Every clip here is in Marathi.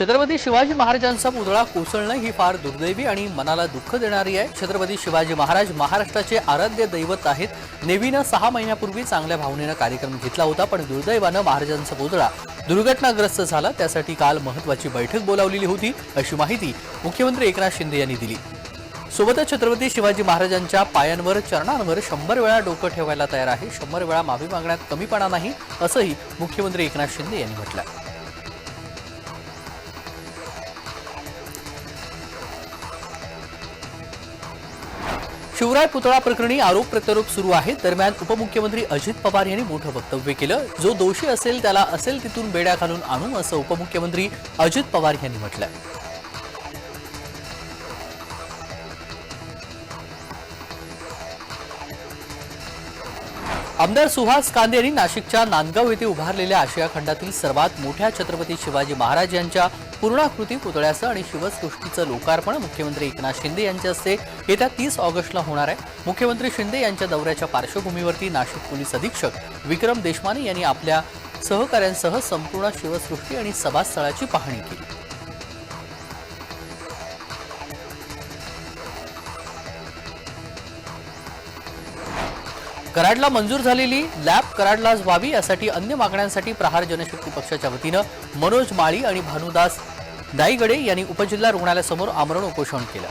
छत्रपती शिवाजी महाराजांचा पुतळा कोसळणं ही फार दुर्दैवी आणि मनाला दुःख देणारी आहे. छत्रपती शिवाजी महाराज महाराष्ट्राचे आराध्य दैवत आहेत. नेव्हीनं सहा महिन्यापूर्वी चांगल्या भावनेनं कार्यक्रम घेतला होता पण दुर्दैवानं महाराजांचा पुतळा दुर्घटनाग्रस्त झाला. त्यासाठी काल महत्वाची बैठक बोलावलेली होती अशी माहिती मुख्यमंत्री एकनाथ शिंदे यांनी दिली. सोबतच छत्रपती शिवाजी महाराजांच्या पायांवर चरणांवर शंभर वेळा डोकं ठेवायला तयार आहे. शंभर वेळा माफी मागण्यात कमीपणा नाही असंही मुख्यमंत्री एकनाथ शिंदे यांनी म्हटलं शिवराय पुतळा प्रकरणी आरोप प्रत्यारोप सुरू आहे. दरम्यान उपमुख्यमंत्री अजित पवार यांनी मोठं वक्तव्य केलं. जो दोषी असेल त्याला असेल तिथून बेड्या घालून आणू असं उपमुख्यमंत्री अजित पवार यांनी म्हटलं आमदार सुहास कांदे यांनी नाशिकच्या नांदगाव येथे उभारलेल्या आशिया खंडातील सर्वात मोठ्या छत्रपती शिवाजी महाराज यांच्या पूर्णाकृती पुतळ्याचं आणि शिवसृष्टीचं लोकार्पण मुख्यमंत्री एकनाथ शिंदे यांच्या हस्ते येत्या तीस ऑगस्टला होणार आहे. मुख्यमंत्री शिंदे यांच्या दौऱ्याच्या पार्श्वभूमीवरती नाशिक पोलीस अधीक्षक विक्रम देशमाने यांनी आपल्या सहकाऱ्यांसह संपूर्ण शिवसृष्टी आणि सभास्थळाची पाहणी केली. कराडला मंजूर झालेली लॅब कराडलाच व्हावी यासाठी अन्य मागण्यांसाठी प्रहार जनशक्ती पक्षाच्या वतीनं मनोज माळी आणि भानुदास दाईगडे यांनी उपजिल्हा रुग्णालयासमोर आमरण उपोषण केलं.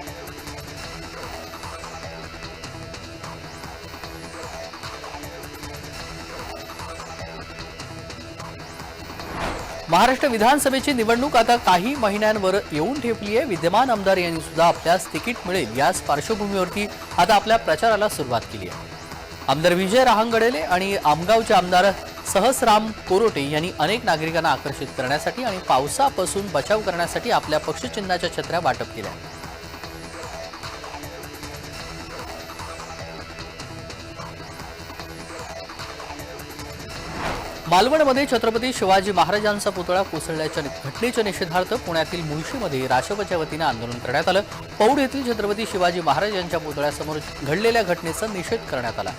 महाराष्ट्र विधानसभेची निवडणूक आता काही महिन्यांवर येऊन ठेपली आहे विद्यमान आमदार यांनी सुद्धा आपल्यास तिकीट मिळेल याच पार्श्वभूमीवरती आता आपल्या प्रचाराला सुरुवात केली आहे आमदार विजय रहांगडेले आणि आमगावचे आमदार सहसराम कोरोटे यांनी अनेक नागरिकांना आकर्षित करण्यासाठी आणि पावसापासून बचाव करण्यासाठी आपल्या पक्षचिन्हाच्या छत्र्या वाटप केल्या. मालवणमध्ये छत्रपती शिवाजी महाराजांचा पुतळा कोसळल्याच्या घटनेच्या निषेधार्थ पुण्यातील मुळशीमध्ये राष्ट्रपतीच्या वतीनं आंदोलन करण्यात आलं. पौड येथील छत्रपती शिवाजी महाराज यांच्या पुतळ्यासमोर घडलेल्या घटनेचा निषेध करण्यात आला.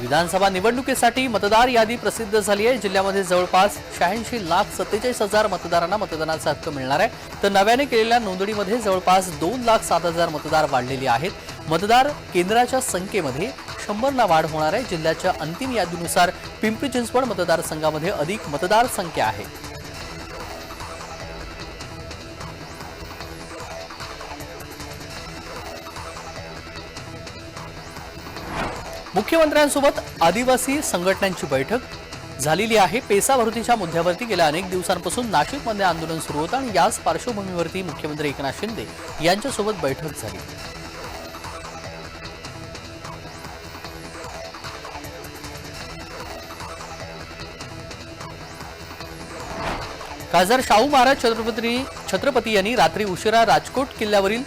विधानसभा निवडणुकीसाठी मतदार यादी प्रसिद्ध झाली आहे. जिल्ह्यामध्ये जवळपास शहाऐंशी लाख सत्तेचाळीस हजार मतदारांना मतदानाचा हक्क मिळणार आहे. तर नव्याने केलेल्या नोंदणीमध्ये जवळपास दोन लाख सात हजार मतदार वाढलेले आहेत. मतदार केंद्राच्या संख्येमध्ये शंभरना वाढ होणार आहे. जिल्ह्याच्या अंतिम यादीनुसार पिंपरी चिंचवड मतदारसंघामध्ये अधिक मतदार संख्या आहे. मुख्यमंत्र्यांसोबत आदिवासी संघटनांची बैठक झालेली आहे. पेसा भरतीच्या मुद्द्यावरती गेल्या अनेक दिवसांपासून नाशिकमध्ये आंदोलन सुरू होतं आणि याच पार्श्वभूमीवरती मुख्यमंत्री एकनाथ शिंदे यांच्यासोबत बैठक झाली. खासदार शाहू महाराज छत्रपती छत्रपती यांनी रात्री उशिरा राजकोट किल्ल्यावरील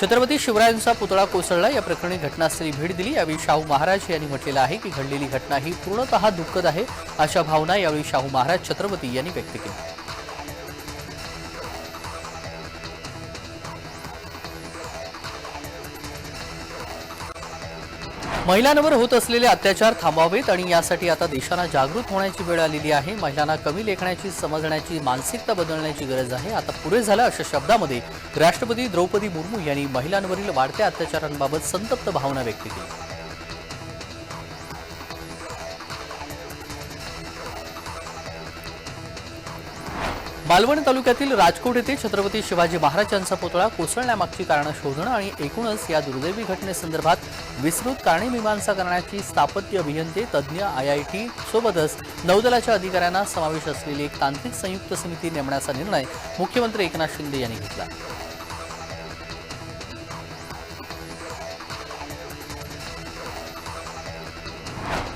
छत्रपती शिवरायांचा पुतळा कोसळला. या प्रकरणी घटनास्थळी भेट दिली. यावेळी शाहू महाराज यांनी म्हटलेलं आहे की घडलेली घटना ही पूर्णतः दुःखद आहे अशा भावना यावेळी शाहू महाराज छत्रपती यांनी व्यक्त केली महिलांवर होत असलेले अत्याचार थांबावेत आणि यासाठी आता देशाला जागृत होण्याची वेळ आलेली आहे. महिलांना कमी लेखण्याची समजण्याची मानसिकता बदलण्याची गरज आहे. आता पुरे झालं अशा शब्दामध्ये राष्ट्रपती द्रौपदी मुर्मू यांनी महिलांवरील वाढत्या अत्याचारांबाबत संतप्त भावना व्यक्त केली. मालवण तालुक्यातील राजकोट येथे छत्रपती शिवाजी महाराजांचा पुतळा कोसळण्यामागची कारणं शोधणं आणि एकूणच या दुर्दैवी घटनेसंदर्भात विस्तृत कारणीमीमांसा करण्याची स्थापत्य अभियंते तज्ज्ञ आय आय टी सोबतच नौदलाच्या अधिकाऱ्यांना समावेश असलेली एक तांत्रिक संयुक्त समिती नेमण्याचा निर्णय मुख्यमंत्री एकनाथ शिंदे यांनी घेतला.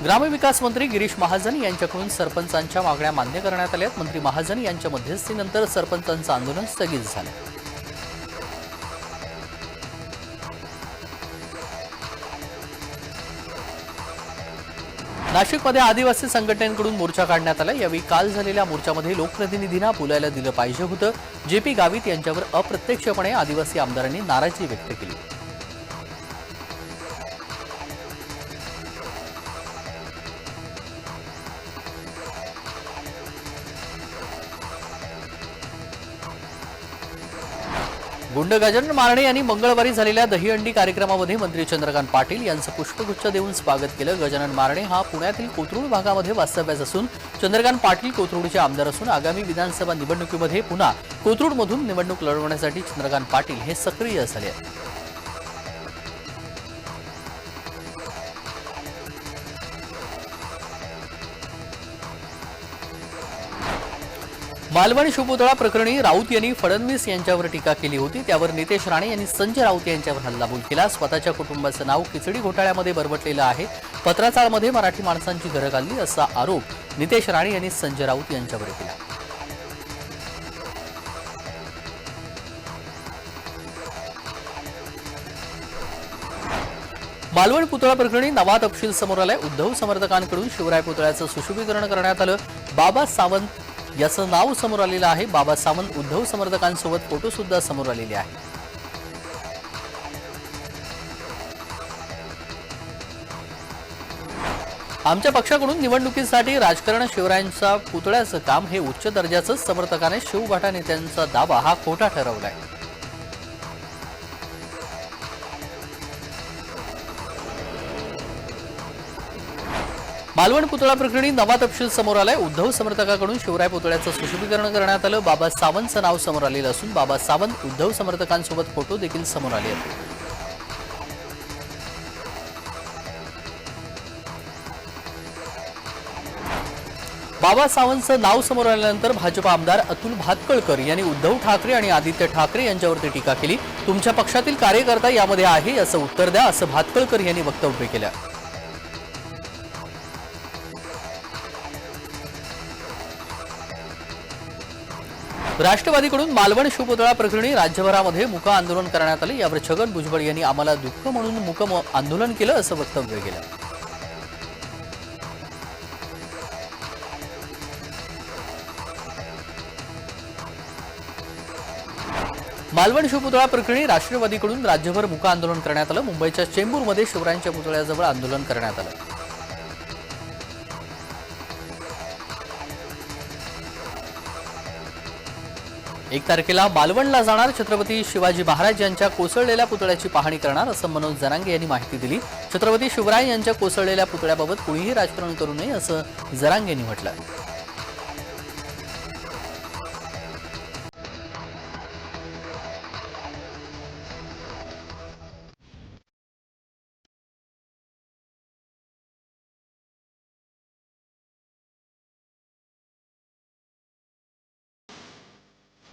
ग्रामविकास मंत्री गिरीश महाजन यांच्याकडून सरपंचांच्या मागण्या मान्य करण्यात आल्यात मंत्री महाजन यांच्या मध्यस्थीनंतर सरपंचांचं आंदोलन स्थगित झालं. नाशिकमध्ये आदिवासी संघटनेकडून मोर्चा काढण्यात आला. यावेळी काल झालेल्या मोर्चामध्ये लोकप्रतिनिधींना बोलायला दिलं पाहिजे होतं. जे पी गावित यांच्यावर अप्रत्यक्षपणे आदिवासी आमदारांनी नाराजी व्यक्त केली. गुंड गजानन मारणे यांनी मंगळवारी झालेल्या दहीहंडी कार्यक्रमामध्ये मंत्री चंद्रकांत पाटील यांचं पुष्पगुच्छ देऊन स्वागत केलं. गजानन मारणे हा पुण्यातील कोथरूड भागामध्ये वास्तव्यास असून चंद्रकांत पाटील कोथरूडचे आमदार असून आगामी विधानसभा निवडणुकीमध्ये पुन्हा कोथरूडमधून निवडणूक लढवण्यासाठी चंद्रकांत पाटील हे सक्रिय झाले आहेत. मालवण शिवपुतळा प्रकरणी राऊत यांनी फडणवीस यांच्यावर टीका केली होती. त्यावर नितेश राणे यांनी संजय राऊत यांच्यावर हल्लाबोल केला. स्वतःच्या कुटुंबाचं नाव खिचडी घोटाळ्यामध्ये बरबटलेलं आहे. पत्राचाळमध्ये मराठी माणसांची घरं घालली असा आरोप नितेश राणे यांनी संजय राऊत यांच्यावर केला. मालवण पुतळा प्रकरणी नवा तपशील समोर आलाय. उद्धव समर्थकांकडून शिवराय पुतळ्याचं सुशोभीकरण करण्यात आलं. बाबा सावंत याचं नाव समोर आलेलं आहे. बाबा सावंत उद्धव समर्थकांसोबत फोटो सुद्धा समोर आलेले आहे आमच्या पक्षाकडून निवडणुकीसाठी राजकारण शिवरायांचा पुतळ्याचं काम हे उच्च दर्जाचं समर्थकाने शिवभाटा नेत्यांचा दावा हा खोटा ठरवला आहे मालवण पुतळा प्रकरणी नवा तपशील समोर आलाय. उद्धव समर्थकाकडून शिवराय पुतळ्याचं सुशोभीकरण करण्यात आलं. बाबा सावंतचं नाव समोर आलेलं असून बाबा सावंत उद्धव समर्थकांसोबत फोटो देखील समोर आले आहेत. बाबा सावंतचं नाव समोर आल्यानंतर भाजपा आमदार अतुल भातकळकर यांनी उद्धव ठाकरे आणि आदित्य ठाकरे यांच्यावरती टीका केली. तुमच्या पक्षातील कार्यकर्ता यामध्ये आहे असं उत्तर द्या असं भातकळकर यांनी वक्तव्य केलं. राष्ट्रवादीकडून मालवण शिवपुतळा प्रकरणी राज्यभरामध्ये मुक आंदोलन करण्यात आले. यावर छगन भुजबळ यांनी आम्हाला दुःख म्हणून मुक आंदोलन केलं असं वक्तव्य केलं. मालवण शिवपुतळा प्रकरणी राष्ट्रवादीकडून राज्यभर मुक आंदोलन करण्यात आलं. मुंबईच्या चेंबूरमध्ये शिवरायांच्या पुतळ्याजवळ आंदोलन करण्यात आलं. एक तारखेला मालवणला जाणार छत्रपती शिवाजी महाराज यांच्या कोसळलेल्या पुतळ्याची पाहणी करणार असं मनोज जरांगे यांनी माहिती दिली. छत्रपती शिवराय यांच्या कोसळलेल्या पुतळ्याबाबत कुणीही राजकारण करू नये असं जरांगे यांनी म्हटलं